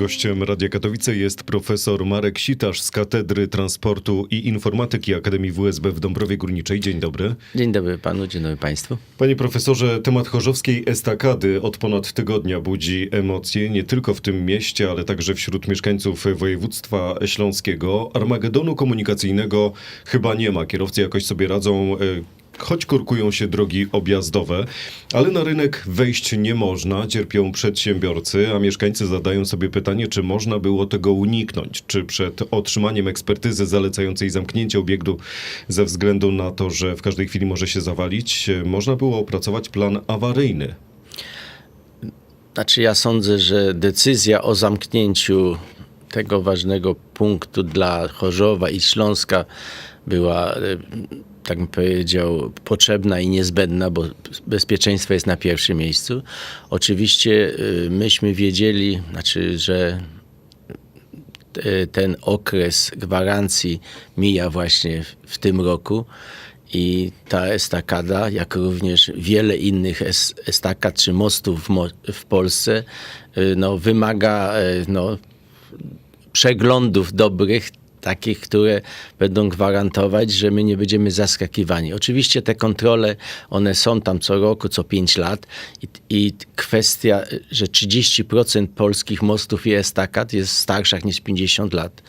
Gościem Radia Katowice jest profesor Marek Sitarz z Katedry Transportu i Informatyki Akademii WSB w Dąbrowie Górniczej. Dzień dobry. Dzień dobry panu, dzień dobry państwu. Panie profesorze, temat chorzowskiej estakady od ponad tygodnia budzi emocje nie tylko w tym mieście, ale także wśród mieszkańców województwa śląskiego. Armagedonu komunikacyjnego chyba nie ma. Kierowcy jakoś sobie radzą. Choć korkują się drogi objazdowe, ale na rynek wejść nie można, cierpią przedsiębiorcy, a mieszkańcy zadają sobie pytanie, czy można było tego uniknąć, czy przed otrzymaniem ekspertyzy zalecającej zamknięcie obiektu ze względu na to, że w każdej chwili może się zawalić, można było opracować plan awaryjny. Znaczy ja sądzę, że decyzja o zamknięciu tego ważnego punktu dla Chorzowa i Śląska była, e, tak bym powiedział, potrzebna i niezbędna, bo bezpieczeństwo jest na pierwszym miejscu. Oczywiście e, myśmy wiedzieli, znaczy, że e, ten okres gwarancji mija właśnie w- tym roku i ta estakada, jak również wiele innych es, estakad czy mostów w, Polsce, y, no, wymaga y, no, przeglądów dobrych, takich, które będą gwarantować, że my nie będziemy zaskakiwani. Oczywiście te kontrole, one są tam co roku, co 5 lat i, i kwestia, że 30% polskich mostów i estakad jest starszych niż 50 lat.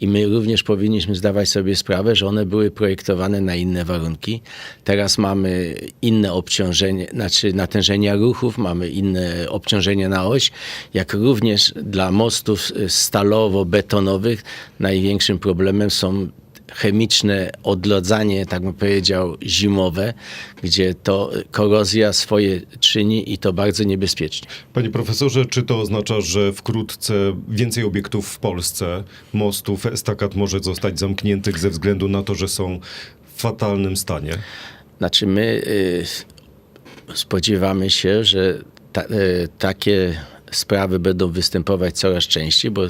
I my również powinniśmy zdawać sobie sprawę, że one były projektowane na inne warunki. Teraz mamy inne obciążenie, znaczy natężenia ruchów, mamy inne obciążenie na oś, jak również dla mostów stalowo-betonowych największym problemem są chemiczne odlodzanie, tak bym powiedział, zimowe, gdzie to korozja swoje czyni i to bardzo niebezpiecznie. Panie profesorze, czy to oznacza, że wkrótce więcej obiektów w Polsce, mostów, estakad może zostać zamkniętych ze względu na to, że są w fatalnym stanie? Znaczy my y, spodziewamy się, że ta, y, takie sprawy będą występować coraz częściej, bo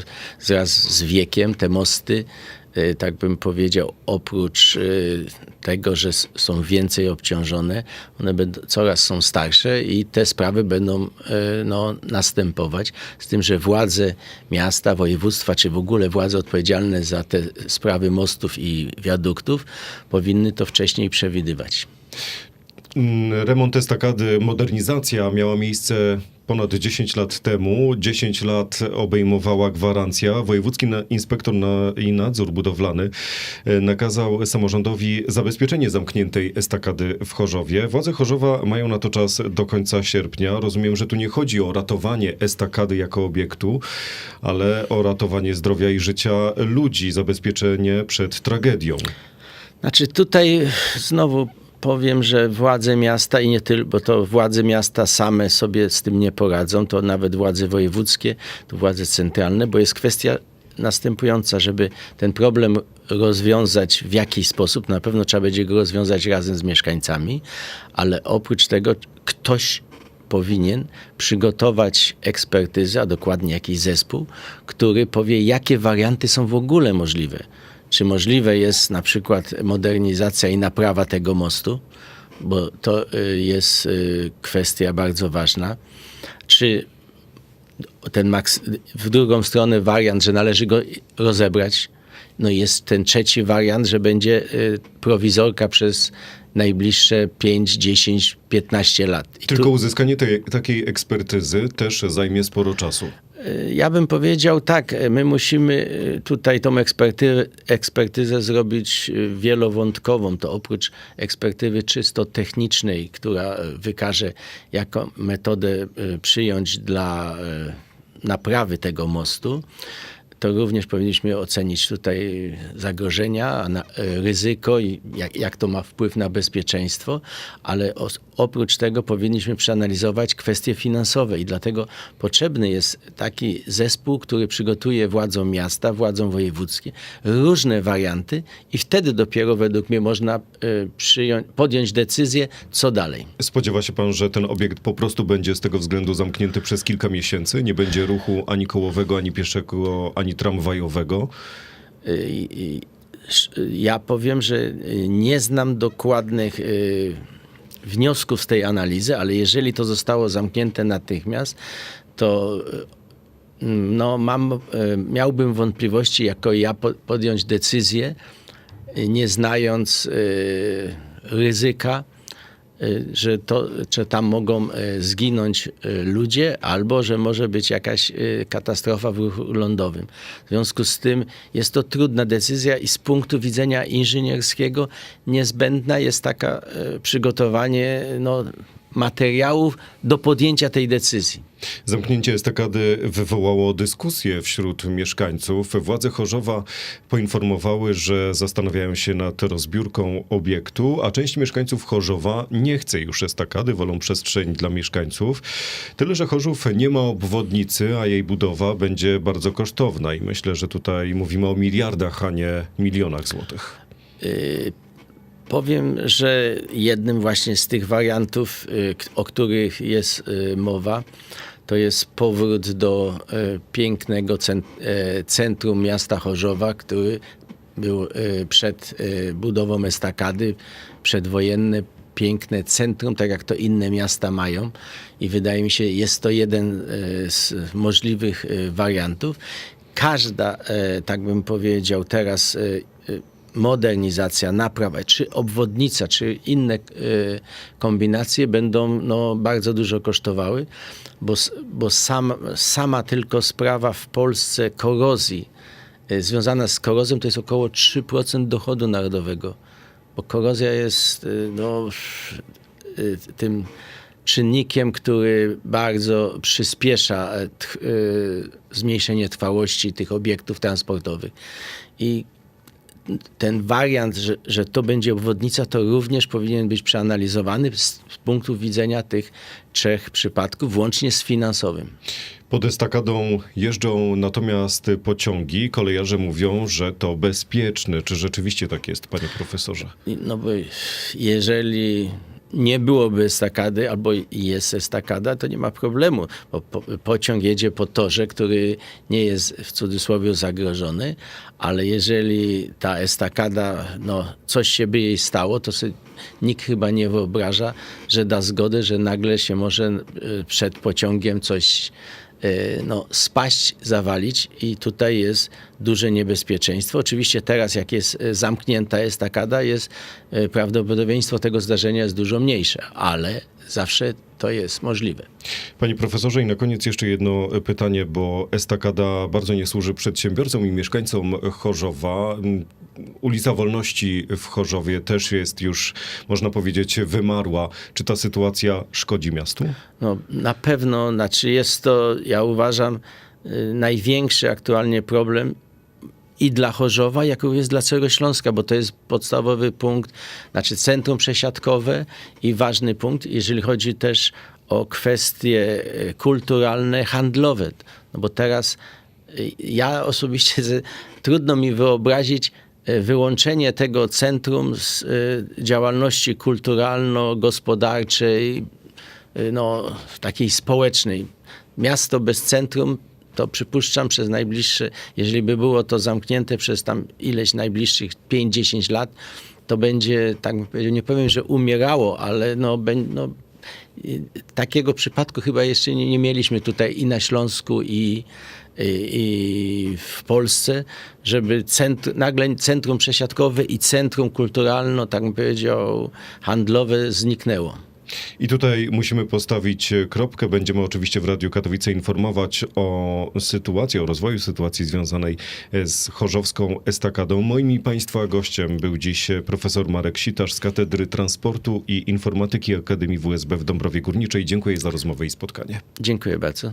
wraz z wiekiem te mosty, tak bym powiedział, oprócz y, tego, że są więcej obciążone, one będą, coraz są starsze i te sprawy będą y, no, następować. Z tym, że władze miasta, województwa, czy w ogóle władze odpowiedzialne za te sprawy mostów i wiaduktów powinny to wcześniej przewidywać. Mm, Remont estakady, modernizacja miała miejsce ponad 10 lat temu. 10 lat obejmowała gwarancja. Wojewódzki inspektor na, i nadzór budowlany e, nakazał samorządowi zabezpieczenie zamkniętej estakady w Chorzowie. Władze Chorzowa mają na to czas do końca sierpnia. Rozumiem, że tu nie chodzi o ratowanie estakady jako obiektu, ale o ratowanie zdrowia i życia ludzi, zabezpieczenie przed tragedią. Znaczy tutaj znowu powiem, że władze miasta i nie tylko, bo to władze miasta same sobie z tym nie poradzą, to nawet władze wojewódzkie, to władze centralne, bo jest kwestia następująca, żeby ten problem rozwiązać w jakiś sposób, na pewno trzeba będzie go rozwiązać razem z mieszkańcami, ale oprócz tego ktoś powinien przygotować ekspertyzę, a dokładnie jakiś zespół, który powie, jakie warianty są w ogóle możliwe. Czy możliwe jest na przykład modernizacja i naprawa tego mostu, bo to y, jest y, kwestia bardzo ważna. Czy ten maks- w drugą stronę wariant, że należy go rozebrać. No jest ten trzeci wariant, że będzie y, prowizorka przez najbliższe 5, 10, 15 lat. I Tylko tu- uzyskanie tej, takiej ekspertyzy też zajmie sporo czasu. Ja bym powiedział tak, my musimy y, tutaj tą eksperty, ekspertyzę zrobić wielowątkową. To oprócz ekspertyzy czysto technicznej, która wykaże, jaką metodę przyjąć dla naprawy tego mostu, to również powinniśmy ocenić tutaj zagrożenia, e, ryzyko i jak, jak to ma wpływ na bezpieczeństwo, ale oprócz tego powinniśmy przeanalizować kwestie finansowe i dlatego potrzebny jest taki zespół, który przygotuje władzom miasta, władzom wojewódzkie różne warianty i wtedy dopiero według mnie można e, przyjąć, podjąć decyzję, co dalej. Spodziewa się pan, że ten obiekt po prostu będzie z tego względu zamknięty przez kilka miesięcy? Nie będzie ruchu ani kołowego, ani pieszego, ani tramwajowego? I- i- sz- Ja powiem, że y, nie znam dokładnych y, wniosków z tej analizy, ale jeżeli to zostało zamknięte natychmiast, to y, no, mam, miałbym wątpliwości, jako ja po- podjąć decyzję, nie znając ryzyka, że, to, że tam mogą e, zginąć e, ludzie, albo że może być jakaś katastrofa w ruchu lądowym. W związku z tym jest to trudna decyzja i z punktu widzenia inżynierskiego niezbędna jest taka przygotowanie no, materiałów do podjęcia tej decyzji. Zamknięcie estakady wywołało dyskusję wśród mieszkańców. Władze Chorzowa poinformowały, że zastanawiają się nad rozbiórką obiektu, a część mieszkańców Chorzowa nie chce już estakady, wolą przestrzeń dla mieszkańców. Tyle, że Chorzów nie ma obwodnicy, a jej budowa będzie bardzo kosztowna i myślę, że tutaj mówimy o miliardach, a nie milionach złotych. Powiem, że jednym właśnie z tych wariantów, y, o których jest y, mowa, to jest powrót do y, pięknego cen- centrum miasta Chorzowa, który był przed budową estakady, przedwojenne, piękne centrum, tak jak to inne miasta mają. I wydaje mi się, jest to jeden z możliwych wariantów. Każda, tak bym powiedział teraz, modernizacja, naprawa, czy obwodnica, czy inne e, kombinacje będą no, bardzo dużo kosztowały, bo, bo sam, sama tylko sprawa w Polsce korozji, e, związana z korozją, to jest około 3% dochodu narodowego, bo korozja jest e, no, tym czynnikiem, który bardzo przyspiesza tch- zmniejszenie trwałości tych obiektów transportowych. I ten wariant, że, że to będzie obwodnica, to również powinien być przeanalizowany z, z punktu widzenia tych trzech przypadków, włącznie z finansowym. Pod estakadą jeżdżą natomiast pociągi. Kolejarze mówią, że to bezpieczne. Czy rzeczywiście tak jest, panie profesorze? No bo jeżeli nie byłoby estakady albo jest estakada, to nie ma problemu, bo po, pociąg jedzie po torze, który nie jest w cudzysłowie zagrożony, ale jeżeli ta estakada, no coś się by jej stało, to sobie nikt chyba nie wyobraża, że da zgodę, że nagle się może e, przed pociągiem coś no, spaść, zawalić i tutaj jest duże niebezpieczeństwo. Oczywiście teraz, jak jest e, zamknięta estakada, jest e, prawdopodobieństwo tego zdarzenia jest dużo mniejsze, ale zawsze to jest możliwe. Panie profesorze, i na koniec jeszcze jedno pytanie, bo estakada bardzo nie służy przedsiębiorcom i mieszkańcom Chorzowa. Ulica Wolności w Chorzowie też jest już, można powiedzieć, wymarła. Czy ta sytuacja szkodzi miastu? No, na pewno, znaczy jest to, ja uważam, y, największy aktualnie problem i dla Chorzowa, jak również dla całego Śląska, bo to jest podstawowy punkt, znaczy centrum przesiadkowe i ważny punkt, jeżeli chodzi też o kwestie e, kulturalne, handlowe. No bo teraz y, ja osobiście trudno mi wyobrazić e, wyłączenie tego centrum z e, działalności kulturalno-gospodarczej, no, takiej społecznej. Miasto bez centrum, to przypuszczam przez najbliższe, jeżeli by było to zamknięte przez tam ileś najbliższych 5-10 lat, to będzie, tak nie powiem, że umierało, ale no, no, takiego przypadku chyba jeszcze nie, nie mieliśmy tutaj i na Śląsku, i, i, i w Polsce, żeby nagle centrum przesiadkowe i centrum kulturalno, tak bym powiedział, handlowe zniknęło. I tutaj musimy postawić kropkę. Będziemy oczywiście w Radiu Katowice informować o sytuacji, o rozwoju sytuacji związanej z chorzowską estakadą. Moim i Państwa gościem był dziś profesor Marek Sitarz z Katedry Transportu i Informatyki Akademii WSB w Dąbrowie Górniczej. Dziękuję za rozmowę i spotkanie. Dziękuję bardzo.